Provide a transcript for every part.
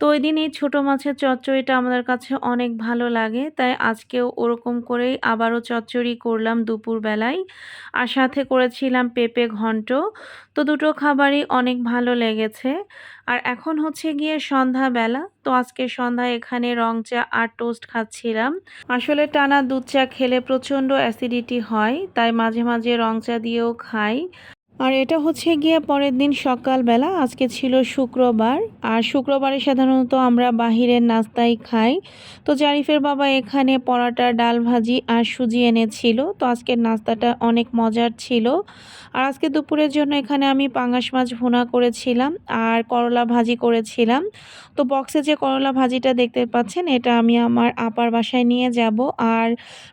তো ওই দিন এই ছোটো মাছের চচ্চড়িটা আমাদের কাছে অনেক ভালো লাগে। তাই আজকেও ওরকম করেই আবারও চচ্চড়ি করলাম দুপুরবেলায় আর সাথে করেছিলাম পেঁপে ঘন্ট। তো দুটো খাবারই অনেক ভালো লেগেছে। আর এখন হচ্ছে গিয়ে সন্ধ্যাবেলা। তো আজকে সন্ধ্যায় এখানে রং চা আর টোস্ট খাচ্ছিলাম। আসলে টানা দুধ চা খেলে প্রচণ্ড অ্যাসিডিটি হয়, তাই মাঝে মাঝে রং চা দিয়েও খাই। আর এটা হচ্ছে গিয়ে পরের দিন সকালবেলা, আজকে ছিল শুক্রবার। আর শুক্রবারে সাধারণত আমরা বাহিরের নাস্তাই খাই। তো জারিফের বাবা এখানে পরাটা, ডাল ভাজি আর সুজি এনেছিল। তো আজকের নাস্তাটা অনেক মজার ছিল। আর আজকে দুপুরের জন্য এখানে আমি পাঙ্গাস মাছ ভুনা করেছিলাম আর করলা ভাজি করেছিলাম। তো বক্সে যে করলা ভাজিটা দেখতে পাচ্ছেন, এটা আমি আমার আপার বাসায় নিয়ে যাব। আর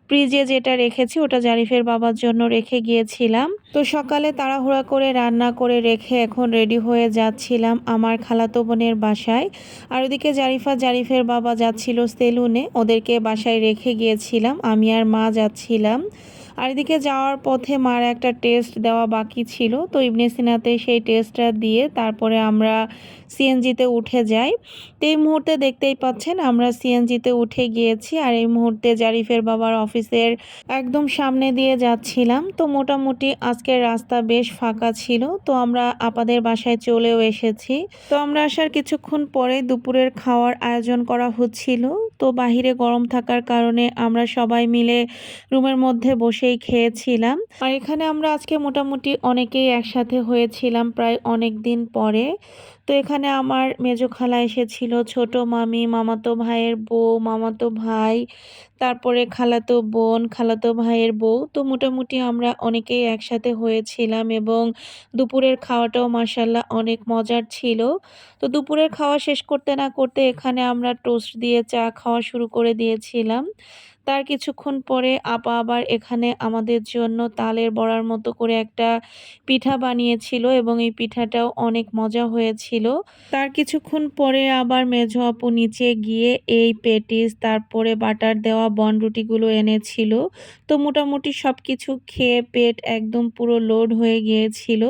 ফ্রিজে যেটা রেখেছি, ওটা জারিফের বাবার জন্য রেখে গিয়েছিলাম। তো সকালে তাড়াহুড়া করে রান্না করে রেখে এখন রেডি হয়ে যাচ্ছিলাম আমার খালাতো বোনের বাসায়। আর ওদিকে জারিফা, জারিফের বাবা যাচ্ছিল সেলুনে। ওদেরকে বাসায় রেখে গিয়েছিলাম। আমি আর মা যাচ্ছিলাম। আর এদিকে যাওয়ার পথে মার একটা টেস্ট দেওয়া বাকি ছিল। তো ইবনে সিনাতে সেই টেস্টটা দিয়ে তারপরে আমরা সিএনজিতে উঠে যাই। তো এই মুহূর্তে দেখতেই পাচ্ছেন, আমরা সিএনজিতে উঠে গিয়েছি আর এই মুহূর্তে জারিফের বাবার অফিসের একদম সামনে দিয়ে যাচ্ছিলাম। তো মোটামুটি আজকের রাস্তা বেশ ফাঁকা ছিল। তো আমরা আপাদের বাসায় চলেও এসেছি। তো আমরা আসার কিছুক্ষণ পরে দুপুরের খাওয়ার আয়োজন করা হচ্ছিল। তো বাহিরে গরম থাকার কারণে আমরা সবাই মিলে রুমের মধ্যে বসেই খেয়েছিলাম। আর এখানে আমরা আজকে মোটামুটি অনেকেই একসাথে হয়েছিলাম প্রায় অনেক দিন পরে। তো এখানে আমার মেজো খালা এসেছিল, ছোট মামি, মামাতো ভাইয়ের বউ, মামাতো ভাই, তারপরে খালাতো বোন, খালাতো ভাইয়ের বউ। তো মোটামুটি আমরা অনেকেই একসাথে হয়েছিলাম এবং দুপুরের খাওয়াটাও মাসাল্লাহ অনেক মজার ছিল। তো দুপুরের খাওয়া শেষ করতে না করতে এখানে আমরা টোস্ট দিয়ে চা খাওয়া শুরু করে দিয়েছিলাম। তার কিছুক্ষণ পরে আপা আবার এখানে আমাদের জন্য তালের বড়ার মতো করে একটা পিঠা বানিয়েছিল এবং এই পিঠাটাও অনেক মজা হয়েছিল। তার কিছুক্ষণ পরে আবার মেঝো আপু নিচে গিয়ে এই পেটিস, তারপরে বাটার দেওয়া বনরুটিগুলো এনেছিল। তো মোটামুটি সব কিছু খেয়ে পেট একদম পুরো লোড হয়ে গিয়েছিল।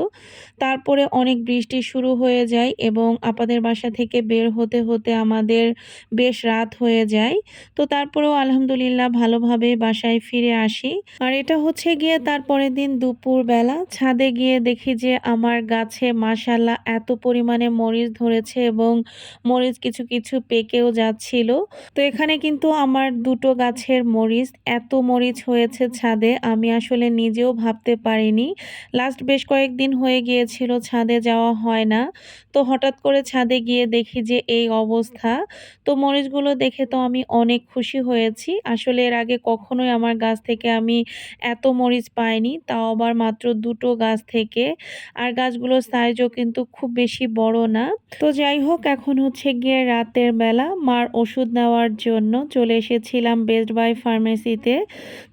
তারপরে অনেক বৃষ্টি শুরু হয়ে যায় এবং আপাদের বাসা থেকে বের হতে হতে আমাদের বেশ রাত হয়ে যায়। তো তারপরেও আলহামদুলিল্লাহ ভালোভাবে বাসায় ফিরে আসি। আর এটা হচ্ছে গিয়ে তারপরের দিন দুপুর বেলা ছাদে গিয়ে দেখি যে আমার গাছে মাসাল্লাহ এত পরিমাণে মরিচ ধরেছে এবং মরিচ কিছু কিছু পেকেও যাচ্ছিল। তো এখানে কিন্তু আমার দুটো গাছের মরিচ, এত মরিচ হয়েছে ছাদে, আমি আসলে নিজেও ভাবতে পারিনি। লাস্ট বেশ কয়েকদিন হয়ে গিয়েছিল ছাদে যাওয়া হয় না। তো হঠাৎ করে ছাদে গিয়ে দেখি যে এই অবস্থা। তো মরিচগুলো দেখে তো আমি অনেক খুশি হয়েছি। আসলে এর আগে কখনোই আমার গাছ থেকে আমি এত মরিচ পাইনি, তাও আবার মাত্র দুটো গাছ থেকে। আর গাছগুলোর সাইজও কিন্তু খুব বেশি বড় না। তো যাই হোক, এখন হচ্ছে গিয়ে রাতের বেলা মার ওষুধ নেওয়ার জন্য চলে এসেছিলাম বেস্ট বাই ফার্মেসিতে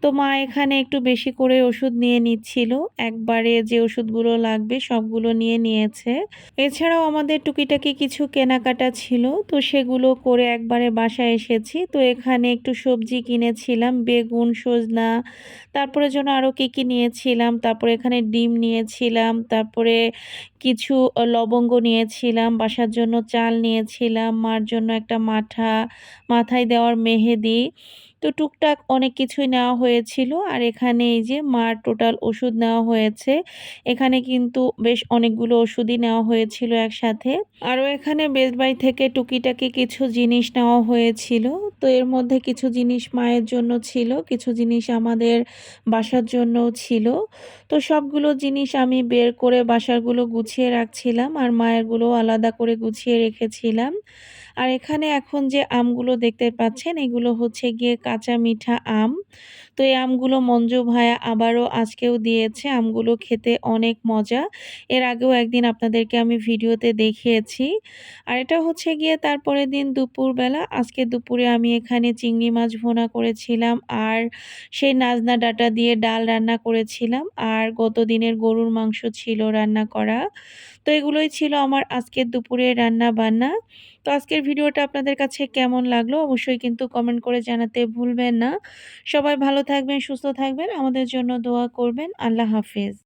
তো। মা এখানে একটু বেশি করে ওষুধ নিয়ে নিচ্ছিল। একবারে যে ওষুধগুলো লাগবে সবগুলো নিয়ে নিয়েছে। এছাড়াও আমাদের টুকিটাকি কিছু কেনাকাটা ছিল, তো সেগুলো করে একবারে বাসায় এসেছি। তো এখানে একটু সবজি কিনেছিলাম বেগুন, সজনা, তারপরে যেন আরও কী কী নিয়েছিলাম, তারপরে এখানে ডিম নিয়েছিলাম, তারপরে কিছু লবঙ্গ নিয়েছিলাম, বাসার জন্য চাল নিয়েছিলাম, মার জন্য একটা মাথা মাথায় দেওয়ার মেহেদি তো টুকটাক অনেক কিছুই নেওয়া হয়েছিল। আর এখানে এই যে মার টোটাল ওষুধ নেওয়া হয়েছে। এখানে কিন্তু বেশ অনেকগুলো ওষুধই নেওয়া হয়েছিল একসাথে। আরও এখানে বেস্ট বাই থেকে টুকিটাকি কিছু জিনিস নেওয়া হয়েছিল। তো এর মধ্যে কিছু জিনিস মায়ের জন্য ছিল, কিছু জিনিস আমাদের বাসার জন্যও ছিল। তো সবগুলো জিনিস আমি বের করে বাসারগুলো গুছিয়ে রাখছিলাম আর মায়েরগুলো আলাদা করে গুছিয়ে রেখেছিলাম। আর এখানে এখন যে আমগুলো দেখতে পাচ্ছেন, এগুলো হচ্ছে গিয়ে কাঁচা মিঠা আম। তো এই আমগুলো মঞ্জু ভাইয়া আবারও আজকেও দিয়েছে। আমগুলো খেতে অনেক মজা। এর আগেও একদিন আপনাদেরকে আমি ভিডিওতে দেখিয়েছি। আর এটা হচ্ছে গিয়ে তারপরের দিন দুপুরবেলা। আজকে দুপুরে আমি এখানে চিংড়ি মাছ ভোনা করেছিলাম আর সেই নাজনা ডাটা দিয়ে ডাল রান্না করেছিলাম। আর গত দিনের গরুর মাংস ছিল রান্না করা। তো এগুলোই ছিল আমার আজকের দুপুরে রান্না বান্না তো আজকের ভিডিওটা আপনাদের কাছে কেমন লাগল অবশ্যই কিন্তু কমেন্ট করে জানাতে ভুলবেন না। সবাই ভালো থাকবেন, সুস্থ থাকবেন। আমাদের জন্য দোয়া করবেন। আল্লাহ হাফেজ।